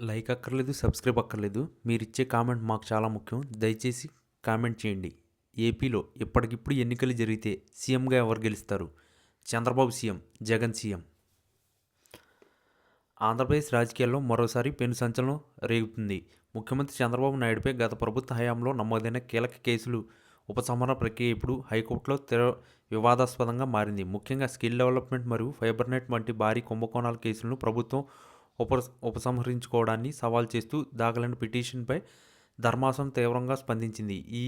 Like అక్కర్లేదు subscribe అక్కర్లేదు. మీరు ఇచ్చే కామెంట్ మాకు చాలా ముఖ్యం. దయచేసి కామెంట్ చేయండి. ఏపీలో ఇప్పటికిప్పుడు ఎన్నికలు జరిగితే సీఎంగా ఎవరు గెలుస్తారు? Chandrababu CM Jagan CM. Andhra Pradesh రాజకీయాల్లో మరోసారి పెను సంచలనం రేగుతుంది. ముఖ్యమంత్రి చంద్రబాబు నాయుడుపై గత ప్రభుత్వ హయాంలో నమోదైన కీలక కేసులు ఉపసంహరణ ప్రక్రియ ఇప్పుడు హైకోర్టులో తెర వివాదాస్పదంగా మారింది. ముఖ్యంగా స్కిల్ డెవలప్మెంట్ మరియు ఫైబర్నెట్ వంటి భారీ కుంభకోణాల కేసులను ప్రభుత్వం ఉప ఉపసంహరించుకోవడాన్ని సవాల్ చేస్తూ దాఖలైన పిటిషన్పై ధర్మాసం తీవ్రంగా స్పందించింది. ఈ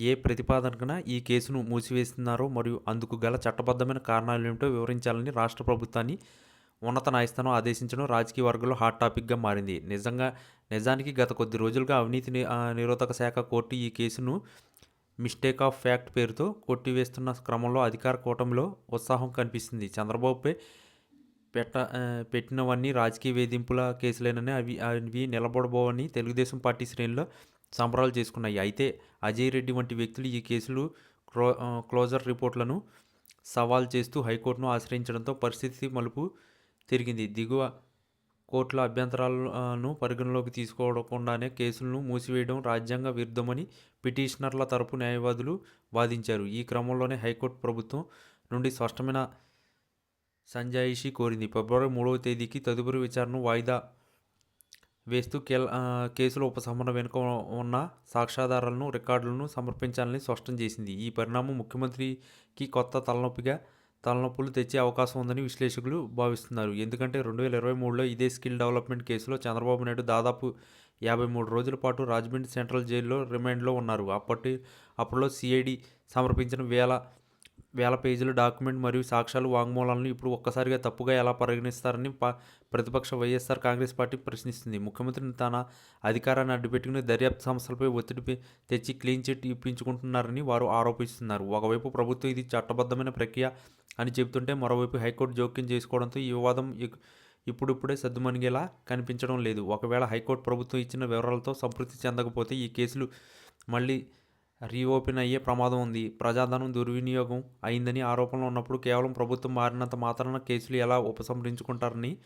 ఏ ప్రతిపాదనకన ఈ కేసును మూసివేస్తున్నారో మరియు అందుకు గల చట్టబద్ధమైన కారణాలు ఏమిటో వివరించాలని రాష్ట్ర ప్రభుత్వాన్ని ఉన్నత న్యాయస్థానం ఆదేశించడం రాజకీయ వర్గంలో హాట్ టాపిక్గా మారింది. నిజంగా నిజానికి గత కొద్ది రోజులుగా అవినీతి నిరోధక శాఖ కోర్టు ఈ కేసును మిస్టేక్ ఆఫ్ ఫ్యాక్ట్ పేరుతో కొట్టివేస్తున్న క్రమంలో అధికార కూటమిలో ఉత్సాహం కనిపిస్తుంది. చంద్రబాబుపై పెట్ట పెట్టినవన్నీ రాజకీయ వేధింపుల కేసులేనని అవి అవి నిలబడబోవని తెలుగుదేశం పార్టీ శ్రేణిలో సంబరాలు చేసుకున్నాయి. అయితే అజయ్ రెడ్డి వంటి వ్యక్తులు ఈ కేసులు క్లో క్లోజర్ రిపోర్ట్లను సవాల్ చేస్తూ హైకోర్టును ఆశ్రయించడంతో పరిస్థితి మలుపు తిరిగింది. దిగువ కోర్టుల అభ్యంతరాలను పరిగణలోకి తీసుకోకుండానే కేసులను మూసివేయడం రాజ్యాంగ విరుద్ధమని పిటిషనర్ల తరపు న్యాయవాదులు వాదించారు. ఈ క్రమంలోనే హైకోర్టు ప్రభుత్వం నుండి స్పష్టమైన సంజాయిషి కోరింది. ఫిబ్రవరి మూడవ తేదీకి తదుపరి విచారణను వాయిదా వేస్తూ కేసులో కేసుల ఉపసంహరణ వెనుక ఉన్న సాక్ష్యాధారాలను రికార్డులను సమర్పించాలని స్పష్టం చేసింది. ఈ పరిణామం ముఖ్యమంత్రికి కొత్త తలనొప్పిగా తలనొప్పులు తెచ్చే అవకాశం ఉందని విశ్లేషకులు భావిస్తున్నారు. ఎందుకంటే రెండు వేల ఇరవై మూడులో ఇదే స్కిల్ డెవలప్మెంట్ కేసులో చంద్రబాబు నాయుడు దాదాపు యాభై మూడు రోజుల పాటు రాజమండ్రి సెంట్రల్ జైల్లో రిమాండ్లో ఉన్నారు. అప్పటి అప్పట్లో సిఐడి సమర్పించిన వేల వేల పేజీల డాక్యుమెంట్ మరియు సాక్ష్యాలు వాంగ్మూలాలను ఇప్పుడు ఒక్కసారిగా తప్పుగా ఎలా పరిగణిస్తారని ప ప్రతిపక్ష వైఎస్ఆర్ కాంగ్రెస్ పార్టీ ప్రశ్నిస్తుంది. ముఖ్యమంత్రిని తన అధికారాన్ని అడ్డుపెట్టుకుని దర్యాప్తు సంస్థలపై ఒత్తిడి తెచ్చి క్లీన్ చిట్ ఇప్పించుకుంటున్నారని వారు ఆరోపిస్తున్నారు. ఒకవైపు ప్రభుత్వం ఇది చట్టబద్ధమైన ప్రక్రియ అని చెబుతుంటే మరోవైపు హైకోర్టు జోక్యం చేసుకోవడంతో ఈ వివాదం ఇప్పుడిప్పుడే సద్దుమణిగేలా కనిపించడం లేదు. ఒకవేళ హైకోర్టు ప్రభుత్వం ఇచ్చిన వివరాలతో సంతృప్తి చెందకపోతే ఈ కేసులు మళ్ళీ రీఓపెన్ అయ్యే ప్రమాదం ఉంది. ప్రజాధనం దుర్వినియోగం అయిందని ఆరోపణలు ఉన్నప్పుడు కేవలం ప్రభుత్వం మారినంత మాత్రాన కేసులు ఎలా ఉపసంహరించుకుంటారని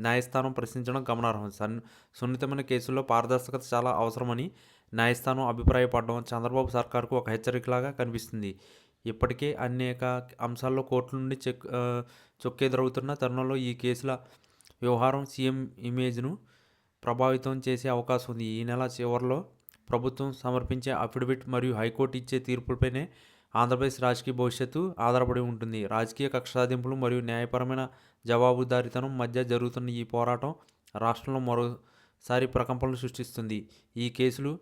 న్యాయస్థానం ప్రశ్నించడం గమనార్హం. సన్ సున్నితమైన కేసుల్లో పారదర్శకత చాలా అవసరమని న్యాయస్థానం అభిప్రాయపడడం చంద్రబాబు సర్కార్కు ఒక హెచ్చరికలాగా కనిపిస్తుంది. ఇప్పటికే అనేక అంశాల్లో కోర్టుల నుండి చెక్ చొక్కెదురవుతున్న తరుణంలో ఈ కేసుల వ్యవహారం సీఎం ఇమేజ్ను ప్రభావితం చేసే అవకాశం ఉంది. ఈ నెల చివరిలో ప్రభుత్వం సమర్పించే అఫిడవిట్ మరియు హైకోర్టు ఇచ్చే తీర్పులపైనే ఆంధ్రప్రదేశ్ రాజకీయ భవిష్యత్తు ఆధారపడి ఉంటుంది. రాజకీయ కక్ష సాధింపులు మరియు న్యాయపరమైన జవాబుదారీతనం మధ్య జరుగుతున్న ఈ పోరాటం రాష్ట్రంలో మరోసారి ప్రకంపనలు సృష్టిస్తుంది. ఈ కేసులు